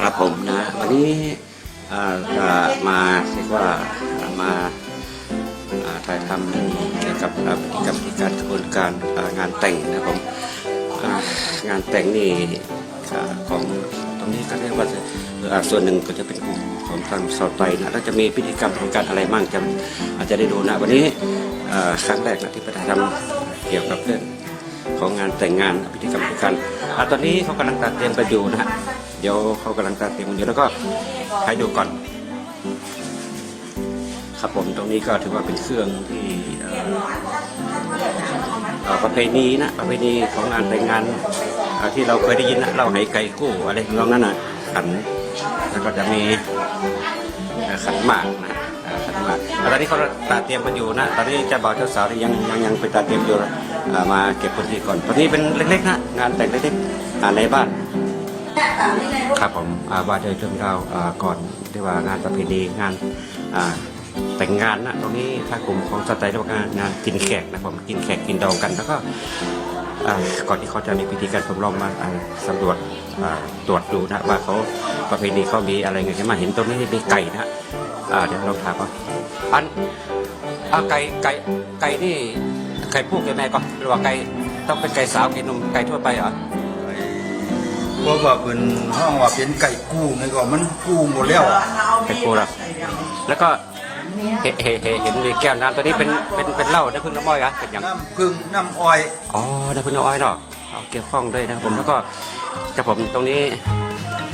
ครับผมนะวันนี้จะมาเรียกว่ามาถ่ายทำเกี่ยวกับพฤติกรรมที่การกระบวนการงานแต่งนะครับผมงานแต่งนี่ของตรงนี้ก็เรียกว่าส่วนหนึ่งก็จะเป็นกลุ่มของทางเซาไตนะแล้วจะมีพิธีกรรมของการอะไรบ้างจะอาจจะได้ดูนะวันนี้อ่าครั้งแรกนะที่ไปถ่ายทำเกี่ยวกับเรื่อง ของงานแต่งงานพิธีกรรมสำคัญอะตอนนี้เขากำลังตัดเตรียมกันอยู่นะฮะเดี๋ยวเขากำลังตัดเตรียมกันอยู่แล้วก็ให้ดูก่อน ครับผมตรงนี้ก็ถือว่าเป็นเครื่องที่ประเพณีนะประเพณีของงานแต่งงานที่เราเคยได้ยินนะเราไหไก่กู้อะไรทำนองนั้นนะขันแล้วก็จะมีขันหมากนะขันหมากอ่ตอนนี้เขาตัดเตรียมกันอยู่นะ ตอนนี้จ้าบ่าวเจ้าสาวนี่ยังยังยังไปตัดเตรียมอยู่อ่า มาเก็บพื้นที่ก่อนตอนนี้เป็นเล็กๆนะงานแต่งเล็กๆในบ้านครับผมว่าโดยเรื่องราวก่อนที่ว่างานประเพณีงานแต่งงานนะตรงนี้ถ้ากลุ่มของสไตล์เรียกว่างานงานกินแขกนะผมกินแขกกินดองกันแล้วก็ก่อนที่เขาจะมีพิธีการผมลองมาอ่าสำรวจตรวจดูนะว่าเขาประเพณีเขามีอะไรเงี้ยมาเห็นตรงนี้มีไก่นะเดี๋ยวเราถามว่าอันอไก่ไก่ไก่นี่ ไก่พูกไก่แม่ก็หรือว่าไก่ต้องเป็นไก่สาวไก่หนุ่มไก่ทั่วไปเหรอเพราะว่าเป็นห้องว่าเป็นไก่กู้นี่ก็มันกู้หมดแล้วไก่ปูละแล้วก็เห็นเห็นเห็นเห็นมีแก้วน้ำตัวนี้เป็นเป็นเป็นเหล้าได้พึ่งน้ำอ้อยเหรอะเป็นอย่างน้ำพึ่งน้ำอ้อยอ๋อได้พึ่งน้ำอ้อยเนาะเอาเกี่ยวข้องด้วยนะครับผมแล้วก็จะผมตรงนี้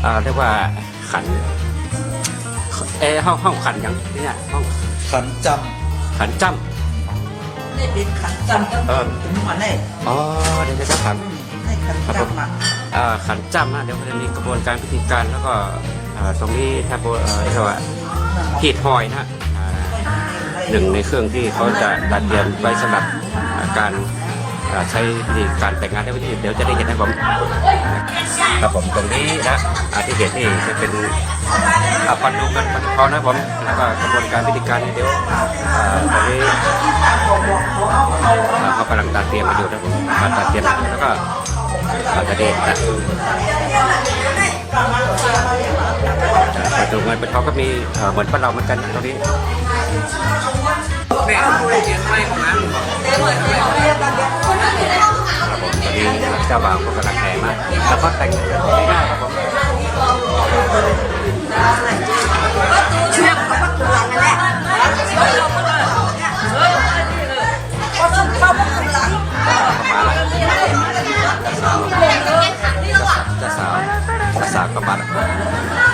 อ่าเรียกว่าขันเออห้องห้องขันอย่างที่เนี่ยห้องขันจขันจ้ นี่เป็นขันจำตั้งแต่ถึงมาแน่ำอ๋อเดี๋ยวจะถามให้ขันจำมาอ่าขันจ้ำนะเดี๋ยวมันจะมีกระบวนการพิธีการแล้วก็อ่าตรงนี้ถ้าโบเอ่อเรียกว่าหีดหอยนะอ่าหนึ่งในเครื่องที่เขาจะตัดเตรียมไว้สำหรับอ่าการอ่า ใช้วิธีการแต่งงานในวันนี้เดี๋ยวจะได้เห็นนะผมครับผมตรงนี้นะอาที่เห็นนี่จะเป็นอาปันดูกันปันคอนะผมแล้วก็กระบวนการวิธีการเดี๋ยวอ่าตรงนี้อ่าเขากำลังตัดเตรียมมาอยู่นะผมกาตัดเตรียมแล้วก็อาจะเด็ดนะปันดูเงินเป็นเขาก็มีเหมือนบ้านเราเหมือนกันนะตรงนี้ แม่เรียนไม่ของน้ำครับผมตอนนี้เจ้าบ่าวก็กำลังแห่มาแล้วก็แต่งกันง่ายๆครับผมเชื่อมกับตัวนั่นแหละก็ต้องเข้าวกหลังมาแล้วเจ้าสาวจ้าสาวก็มาแล้ว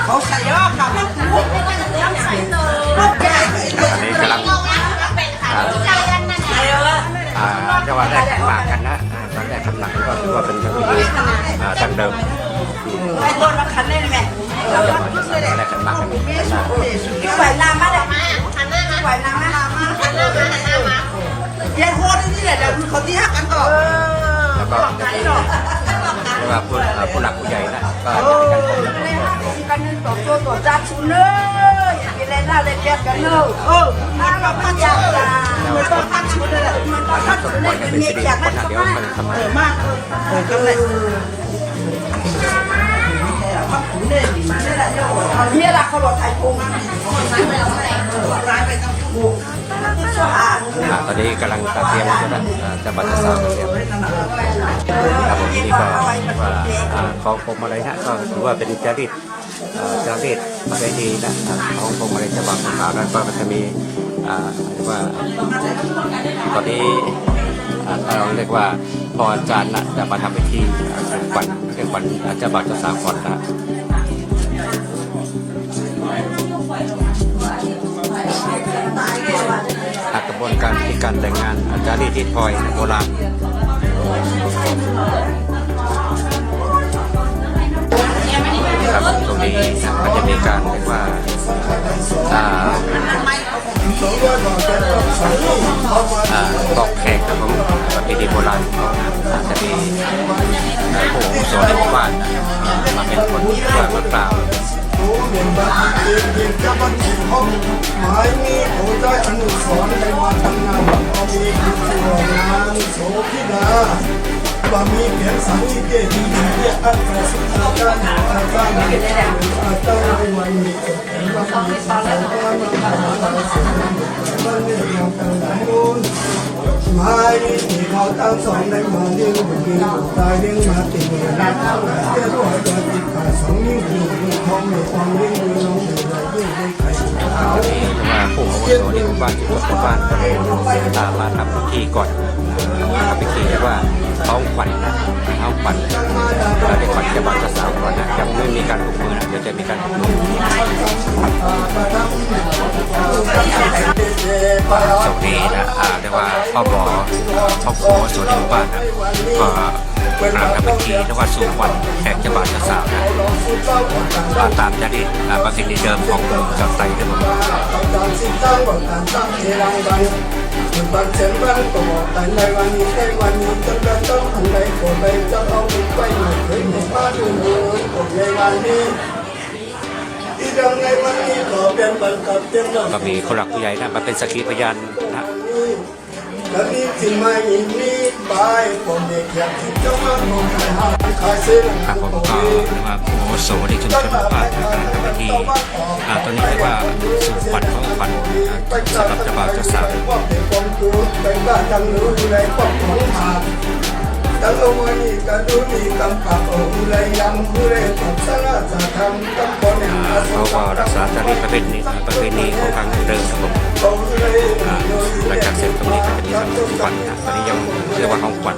เขาใส่ยอกับมัน แรกขันหมากกันนะอ่าตอนแรกขันหมากก็ถือว่าเป็นคำพิธีอ่าดังเดิมไอ้ต้นมาขันได้ไหมจังหวะเจ้าสาวตอนแรกขันหมากกันขันหมาไหวลามาเลยไหวลามาลามาเย็นโคตรนี่แหละเดี๋ยวเขาที่หักกันก่อนแล้วก็จะมีเรียกว่าผู้ผู้หลักผู้ใหญ่นะก็จะมีการพบแล้วก็กันต่อตัวต่อจ้าชุนเนย กินอะไราเลยแก่กันเนอะเออมันก็พัดยามันต้องพัดชุนเลยมันต้องพัดชุนเลยเป็นเมียจากนั้นก็มากเออมากเออก็เลยเนี่ยละเขาบอกไทยโกงร้ายไปต้องกูตอนนี้กำลังตัดเตรียมอยู่นะจะบัตรจะสาวเตรียมครับผมนี่ก็ว่าอ่าของผมอะไรนะก็ถือว่าเป็นจรีต จารีตประเพณีนะอ่าของผมอะไรจะบัตรสาวนั้นก็จะมีเรียกว่าตอนนี้อ่เราเรียกว่าพออาจารย์นะจะมาทำพิธีอ่าเป็นขวัญเรียกขวัญอ่าเจ้าบ่าวเจ้าสาวก่อนนะกระบวนการที่การแต่งงานอาจารย์ที่ติดพลอยโบราณครับ ตรงนี้มันจะมีการเรียกว่าอ่าอ่าตอกแขกครับผมประเพณีโบราณเขาอาจจะมีอ่าผู้อาวุโสในหมู่บ้านมาเป็นคนว่ามากล่าอนุสรในวันทำงานเอามีผู้สวงานโสพิดา บะหมี่เพียงสังเกดีดีเรียกอันกระสุนอาจารย์อาจารย์อาจารย์ในวันนี้บะหมี่สังอาจารย์อาจารย์เสียงมันเรียกเราตั้งหลายรุ่นมาดีที่เขาตั้งสองในมาเลี้ยงบุญดีตายเลี้ยงมาติดเงินนะเจ้าตัวจะติดขาสองนิ้วอยู่ในท้องในความเลี้ยงดูน้องเดือดยิ่งได้ใครที่ว่าผู้อาวุโสในหมู่บ้านที่หมู่บ้านก็เลยตามมาทำพิธีก่อนทำพิธี พอส่วนในหมู่บ้านนะก็กำลังทำพิธีเรียกว่าสู่ขวัญแขกเจ้าบ่าวเจ้าสาวนะอ่าตามจารีตอ่าประเพณีเดิมของชาวไทยครับผมการสิ้นตั้งบอกการตั้งเทรับันมันบันเสียงบันก็บอกแต่ในวันนี้ในวันนี้จนกระทั่งอันใดก็ไปจะเอาไปไม่เคยเห็นมาดูเลยก็ในวันนี้ที่ดังในวันนี้ขอเป็นบันกับเต็มก็มีคนหลักผู้ใหญ่นะมาเป็นสักขีพยานนะ และนี่ที่ไม่มีบายผมเด็กอยากที่จะมาลงขายขายเส้นครับผมก็เรียกว่าโอ้โสในชุมชนหมู่บ้านนะครับทำพิธีอ่าตอนนี้เรียกว่าสู่ขวัญของขวัญสำหรับเจ้าบ่าวเจ้าสาวว่าเป็นความตัวเป็นบ้านจังรู้ในครอบครัวหาตั้งเอาไว้นี่ก็ดูดีกำกับอาเลยยังผู้เล่นกับสารจะทำตั้นแห่งอ่าเขาก็รักษาจารีตประเพณีประเพณีของทางเดิม วัญนะตอนนี้ยังเรียกว่าของขวัญ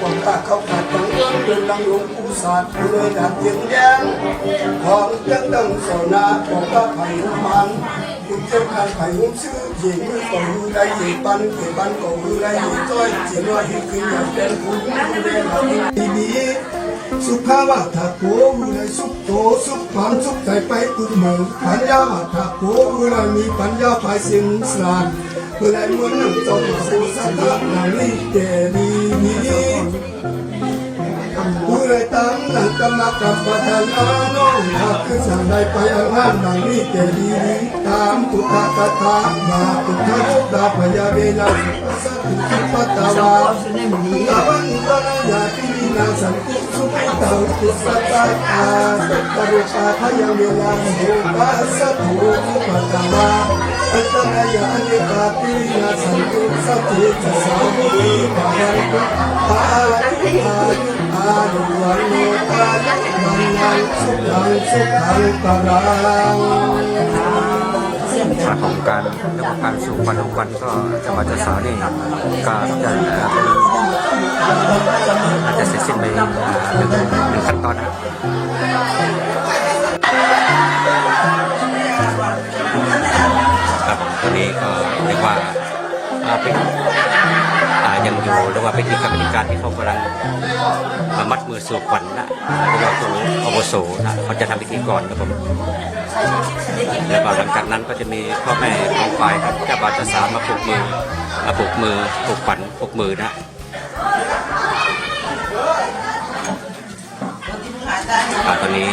ของขาขาดตันเดินลังหลวงปู่ศาสตร์ผู้เลยดัดเยียงแย้งของจังดังโซนาบอกว่าไผ่มันคุณเจ้าข้าไผ่หุ้มชื่อหญิงก็มือได้หญิงปันเก็บปันก็มือได้หญิงจ้อยเจียนว่าที่คืออยากเป็นผู้ดูแลเราดี สุภาวะทาโกมือได้สุขโตสุขความสุขใจไปอุดมุนปัญญาวะทาโกมือได้มีปัญญาภายสินสลานเมื่อไรเมื่อนั่งจงสุสันต์นาลิเจดีนี้ผู้ใดตั้ง กรรมกับประธานอาน้องหากคือสั่งใดไปอันงานดังนี้เจดีนี้ตามพุทธคาถามาตุทะลุดาพยาเวนาสัตถิปัตตาวาตาวันตระยาตินาสันติสุขิตาอุปสัตตาสัตตรุปาทยังเวลาโหปัสสะโหปัตตาวาอัตตระยานิกาตินาสันติสัตติจะสามีปะหันตุปาลิอายุอายุวันโนตาวันยังสุขังสุขังปะรังมาของการเรียกว่าการสู่วัญของขวัญก็จ้าบ่าวเจ้าสาวนี่ก็จะอาจจะเสร็จสิ้นไปหนึ่งหนึ่งขั้นตอนนะครับตอนนี้ก็เรียกว่าเป็น ยังอยู่เรียกว่าเป็นที่กรรมการที่เขากำลังอ่ามัดมือสู่ขวัญนะเรียกว่าครูอาวุโสนะเขาจะทำพิธีก่อนครับผมแล้วหลังจากนั้นก็จะมีพ่อแม่ของฝ่ายครับเจ้าบ่าวเจ้าสาวมาผูกมือมาผูกมือผูกขวัญผูกมือนะตอนนี้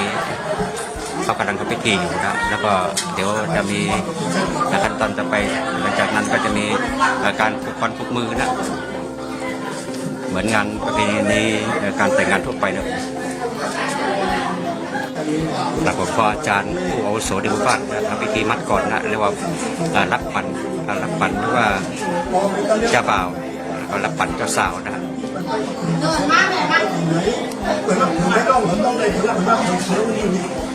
เขากำลังทำพิธีอยู่นะแล้วก็เดี๋ยวจะมีขั้นตอนต่อไปหลังจากนั้นก็จะมีการผูกคอนผูกมือนะ เหมือนงานประเพณีการแต่งงานทั่วไปนะครับผมก็ออาจารย์ผู้อาวุโสในหมู่บ้านทำพิธีมัดก่อนนะเรียกว่ารับปันรับปันหรือว่าเจ้าบ่าวแล้วก็รับปันเจ้าสาวนะเปินมันต้องได้เชื้อนี่นี่นางนางภาษาต้องไปไปกันที่ไปนี้ไปไปมาจากนี้นะ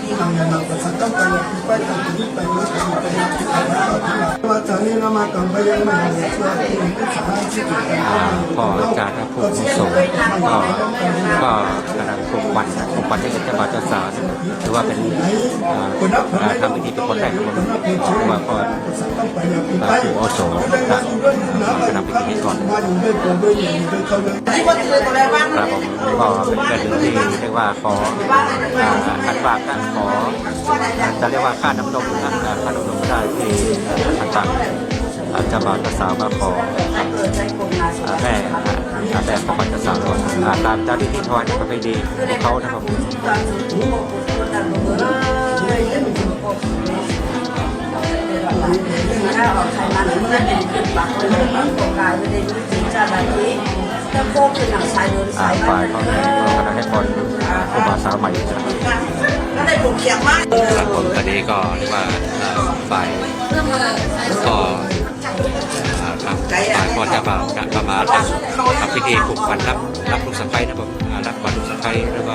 มากันไปยังไม่ได้ช่วยที่นี่สายที่ติดกันอ่าพ่ออาจารย์ครับผู้ทรงก็ก็ กำลังขวัญผูกขวัญให้กับเจ้าบ่าวเจ้าสาวนถือว่าเป็นอ่าอ่าทำพิธีเป็นคนแรกของมถือว่าพ่อต้องไปยังไปผู้อาโสนจะนำพิธีให้ก่อนครับผมก็เป็นเงินที่เรียกว่าขออ่าคันว่าการขอจะเรียกว่าค่าน้ำนมนะค่าน้ำนมได้ที่ทางฝั่ง อาเจ้าบ่าวเจ้าสาวมาขอแม่อ่าแม่ของเจ้าสาวก่อนอ่าตามเจ้าที่ที่ถวายในประเพณีของเขานะครับถ้าออกใครมาหนึ่งนั่นเป็นปากเลยมันตกายไม่ได้รู้จริงจ้าแบบนี้แต่โค้งคือหนังสายเดินอ่าสายฝ่ายเขาเนี่ยก็ได้ให้พรผู้บาสาวใหม่นะครับก็ได้ผมเขียนมากครับผมตอนนี้ก็เรียกว่าฝ่าย อเจ้าบาวนะมาทำทำพิธีผูกขวัญรับรับลูกสะใภ้นะผมอ่ารับขวัญลูกสะใภ้แล้วก็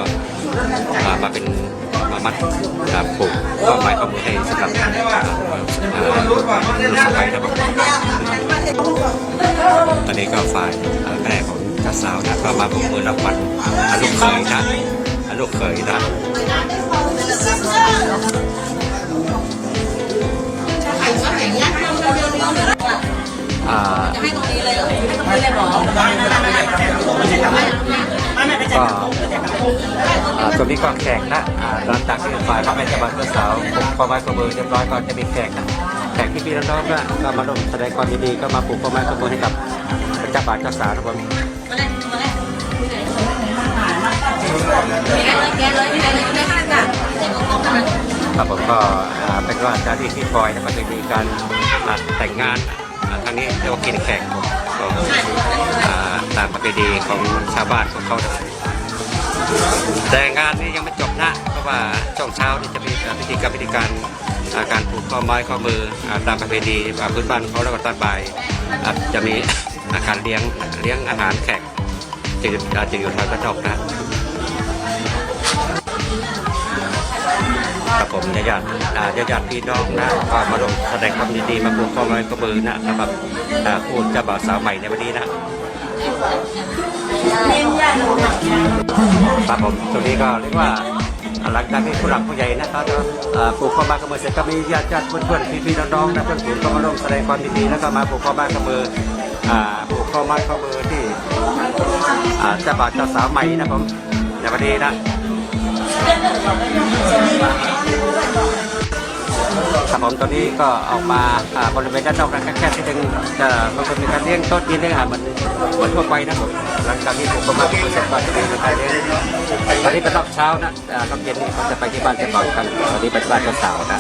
อ่ามาเป็นมามัดอ่าผูกความหมายความมือให้สำหรับลูกสะใภ้นะผมตอนนี้ก็ฝ่ายแม่ของเจ้าสาวนะก็มาผูกมือรับขวัญอ่าลูกเขยนะ อ่าลูกเขยนะอ่าก็อ่าตัวนี้ก็แขกนะอ่าหลังจากที่ฝ่ายพระแม่เจ้าบ่าวเจ้าสาวผมพอไม้ข้อมือเรียบร้อยก็จะมีแขกนะแขกที่พี่น้องๆก็ก็มาร่วมแสดงความยินดีก็มาปลูกข้อไม้ข้อมือให้กับเจ้าบ่าวเจ้าสาวนะผมครับผมก็อ่าเป็นว่าเจ้าที่ที่คอยนะก็จะมีการอ่าแต่งงาน ทางนี้เรียกว่ากินแขกก็อ่าตามประเพณีของชาวบ้านของเขาแต่งานนี้ยังไม่จบนะเพราะว่าช่วงเช้านี่จะมีพิธีกรรมพิธีการการผูกข้อไม้ข้อมือตามประเพณีพื้นบ้านเขาแล้วก็ตอนบ่ายจะมีอาการเลี้ยงเลี้ยงอาหารแขกจะจะอยู่ทางกระจกนะ ครับผมญาติญาติญาติญาติพี่น้องนะก็มาร่วมแสดงความยินดีมาผูกข้อไม้ข้อมือนะสำหรับอ่าผู้เจ้าบ่าวสาวใหม่ในวันนี้นะครับผมตรงนี้ก็เรียกว่าหลังจากที่ผู้หลักผู้ใหญ่นะครับปลูกข้อบ้านข้อมือเสร็จก็มีญาติญาติเพื่อนๆพี่ๆน้องๆนะเพื่อนฝูงก็มาร่วมแสดงความยินดีแล้วก็มาปลูกข้อบ้านข้อมือปลูกข้อบ้านข้อมือที่เจ้าบ่าวเจ้าสาวใหม่นะผมในวันนี้นะ ครับผมตอนนี้ก็ออกมาบริเวณด้านนอกนะแค่ที่ดึงจะมันจะมีการเลี้ยงโต๊ะกินเลี้ยงอาหารเหมือนเหมือนทั่วไปนะผมหลังจากที่ปลูกข้อบ้านข้อมือเสร็จก็จะมีการเลี้ยงตอนนี้เป็นรอบเช้านะอ่ารอบเย็นนี่เขาจะไปที่บ้านเจ้าบ่าวกันตอนนี้ไปที่บ้านเจ้าสาวนะ